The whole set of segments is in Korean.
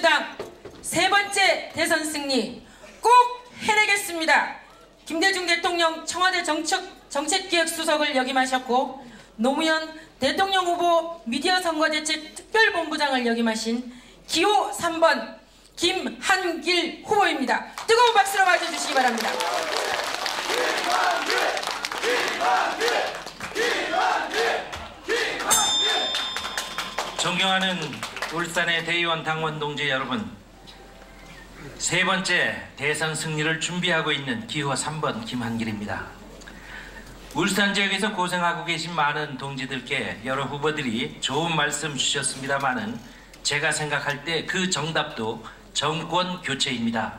민주당 세 번째 대선 승리 꼭 해내겠습니다. 김대중 대통령 청와대 정책, 정책기획수석을 역임하셨고 노무현 대통령 후보 미디어 선거대책 특별본부장을 역임하신 기호 3번 김한길 후보입니다. 뜨거운 박수로 맞아주시기 바랍니다. 존경하는 울산의 대의원 당원 동지 여러분 세 번째 대선 승리를 준비하고 있는 기호 3번 김한길입니다. 울산 지역에서 고생하고 계신 많은 동지들께 여러 후보들이 좋은 말씀 주셨습니다마는 제가 생각할 때 그 정답도 정권 교체입니다.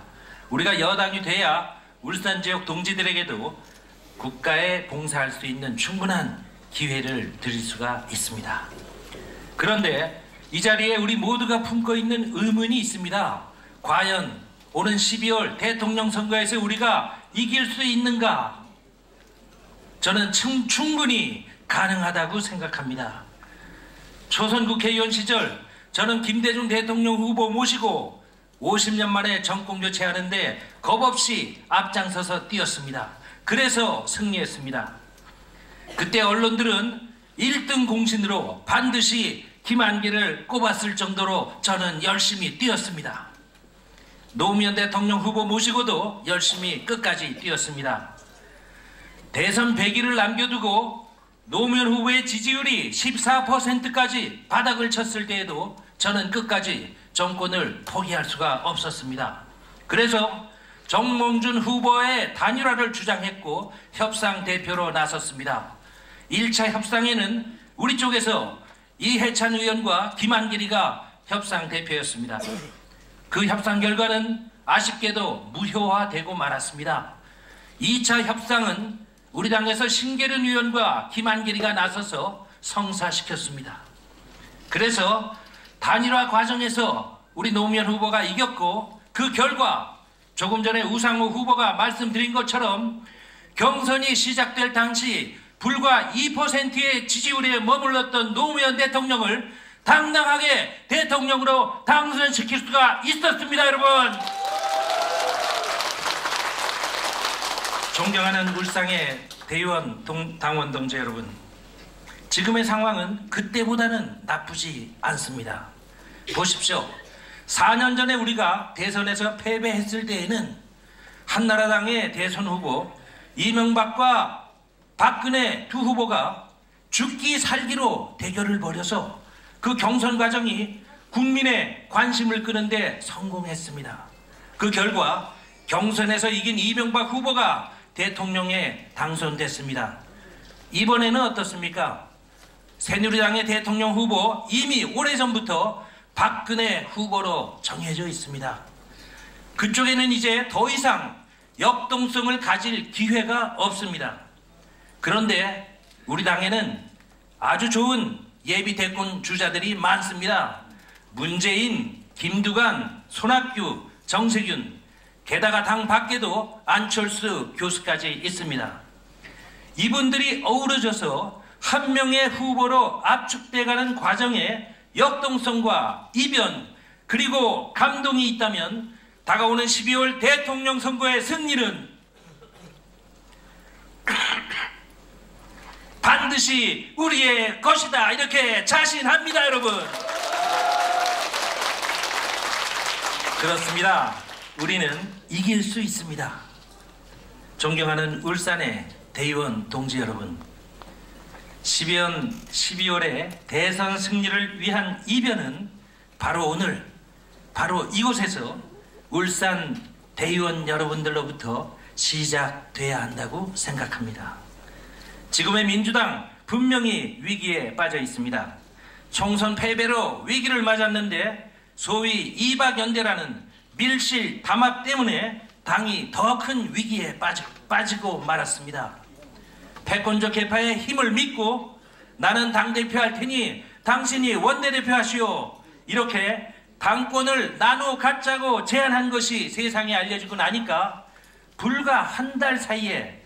우리가 여당이 돼야 울산 지역 동지들에게도 국가에 봉사할 수 있는 충분한 기회를 드릴 수가 있습니다. 그런데 이 자리에 우리 모두가 품고 있는 의문이 있습니다. 과연 오는 12월 대통령 선거에서 우리가 이길 수 있는가? 저는 충분히 가능하다고 생각합니다. 초선 국회의원 시절 저는 김대중 대통령 후보 모시고 50년 만에 정권 교체하는데 겁없이 앞장서서 뛰었습니다. 그래서 승리했습니다. 그때 언론들은 1등 공신으로 반드시 김한길을 꼽았을 정도로 저는 열심히 뛰었습니다. 노무현 대통령 후보 모시고도 열심히 끝까지 뛰었습니다. 대선 100일을 남겨두고 노무현 후보의 지지율이 14%까지 바닥을 쳤을 때에도 저는 끝까지 정권을 포기할 수가 없었습니다. 그래서 정몽준 후보의 단일화를 주장했고 협상 대표로 나섰습니다. 1차 협상에는 우리 쪽에서 이해찬 의원과 김한길이가 협상 대표였습니다. 그 협상 결과는 아쉽게도 무효화되고 말았습니다. 2차 협상은 우리 당에서 신계른 의원과 김한길이가 나서서 성사시켰습니다. 그래서 단일화 과정에서 우리 노무현 후보가 이겼고 그 결과 조금 전에 우상호 후보가 말씀드린 것처럼 경선이 시작될 당시 불과 2%의 지지율에 머물렀던 노무현 대통령을 당당하게 대통령으로 당선시킬 수가 있었습니다, 여러분. 존경하는 울상의 대의원 동, 당원 동지 여러분. 지금의 상황은 그때보다는 나쁘지 않습니다. 보십시오. 4년 전에 우리가 대선에서 패배했을 때에는 한나라당의 대선 후보 이명박과 박근혜 두 후보가 죽기 살기로 대결을 벌여서 그 경선 과정이 국민의 관심을 끄는데 성공했습니다. 그 결과 경선에서 이긴 이명박 후보가 대통령에 당선됐습니다. 이번에는 어떻습니까? 새누리당의 대통령 후보 이미 오래전부터 박근혜 후보로 정해져 있습니다. 그쪽에는 이제 더 이상 역동성을 가질 기회가 없습니다. 그런데 우리 당에는 아주 좋은 예비 대권 주자들이 많습니다. 문재인, 김두관, 손학규, 정세균, 게다가 당 밖에도 안철수 교수까지 있습니다. 이분들이 어우러져서 한 명의 후보로 압축돼가는 과정에 역동성과 이변 그리고 감동이 있다면 다가오는 12월 대통령 선거의 승리는 반드시 우리의 것이다. 이렇게 자신합니다 여러분. 그렇습니다. 우리는 이길 수 있습니다. 존경하는 울산의 대의원 동지 여러분 12월, 12월에 대선 승리를 위한 이변은 바로 오늘 바로 이곳에서 울산 대의원 여러분들로부터 시작돼야 한다고 생각합니다. 지금의 민주당 분명히 위기에 빠져 있습니다. 총선 패배로 위기를 맞았는데 소위 이박연대라는 밀실 담합 때문에 당이 더 큰 위기에 빠지, 빠지고 말았습니다. 패권적 개파의 힘을 믿고 나는 당대표 할 테니 당신이 원내대표 하시오. 이렇게 당권을 나누어 갖자고 제안한 것이 세상에 알려지고 나니까 불과 한 달 사이에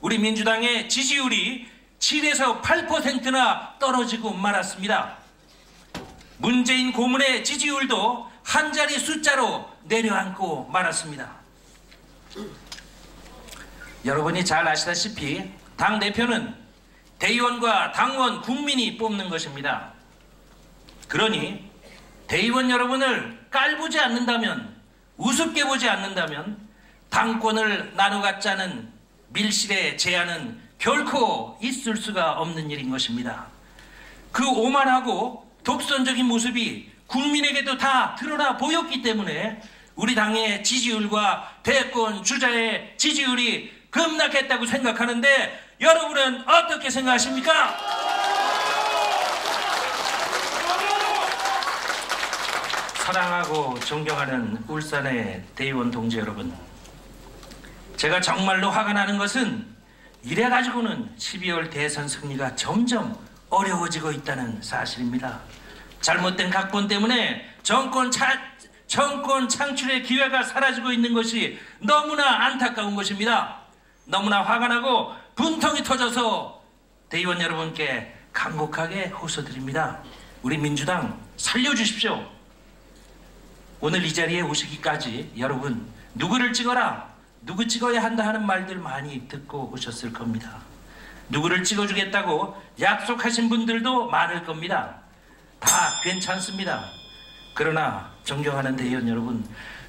우리 민주당의 지지율이 7에서 8%나 떨어지고 말았습니다. 문재인 고문의 지지율도 한 자리 숫자로 내려앉고 말았습니다. 여러분이 잘 아시다시피 당 대표는 대의원과 당원 국민이 뽑는 것입니다. 그러니 대의원 여러분을 깔보지 않는다면 우습게 보지 않는다면 당권을 나눠 갖자는 밀실의 제안은 결코 있을 수가 없는 일인 것입니다. 그 오만하고 독선적인 모습이 국민에게도 다 드러나 보였기 때문에 우리 당의 지지율과 대권 주자의 지지율이 급락했다고 생각하는데 여러분은 어떻게 생각하십니까? 사랑하고 존경하는 울산의 대의원 동지 여러분 제가 정말로 화가 나는 것은 이래 가지고는 12월 대선 승리가 점점 어려워지고 있다는 사실입니다. 잘못된 각본 때문에 정권 차, 정권 창출의 기회가 사라지고 있는 것이 너무나 안타까운 것입니다. 너무나 화가 나고 분통이 터져서 대의원 여러분께 간곡하게 호소드립니다. 우리 민주당 살려주십시오. 오늘 이 자리에 오시기까지 여러분 누구를 찍어라 누구 찍어야 한다 하는 말들 많이 듣고 오셨을 겁니다. 누구를 찍어주겠다고 약속하신 분들도 많을 겁니다. 다 괜찮습니다. 그러나 존경하는 대의원 여러분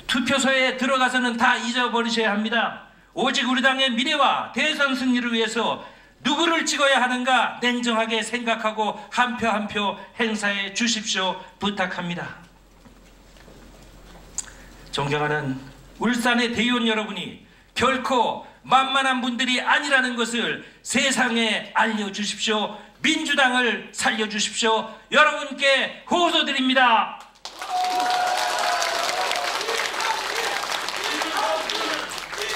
투표소에 들어가서는 다 잊어버리셔야 합니다. 오직 우리 당의 미래와 대선 승리를 위해서 누구를 찍어야 하는가 냉정하게 생각하고 한 표 한 표 행사해 주십시오 부탁합니다. 존경하는 울산의 대의원 여러분이 결코 만만한 분들이 아니라는 것을 세상에 알려주십시오. 민주당을 살려주십시오. 여러분께 호소드립니다.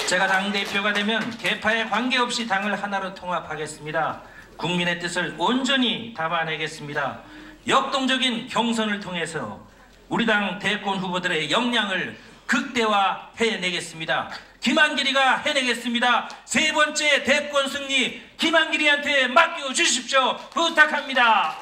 제가 당대표가 되면 개파에 관계없이 당을 하나로 통합하겠습니다. 국민의 뜻을 온전히 담아내겠습니다. 역동적인 경선을 통해서 우리 당 대권 후보들의 역량을 극대화 해내겠습니다. 김한길이가 해내겠습니다. 세 번째 대권 승리 김한길이한테 맡겨주십시오. 부탁합니다.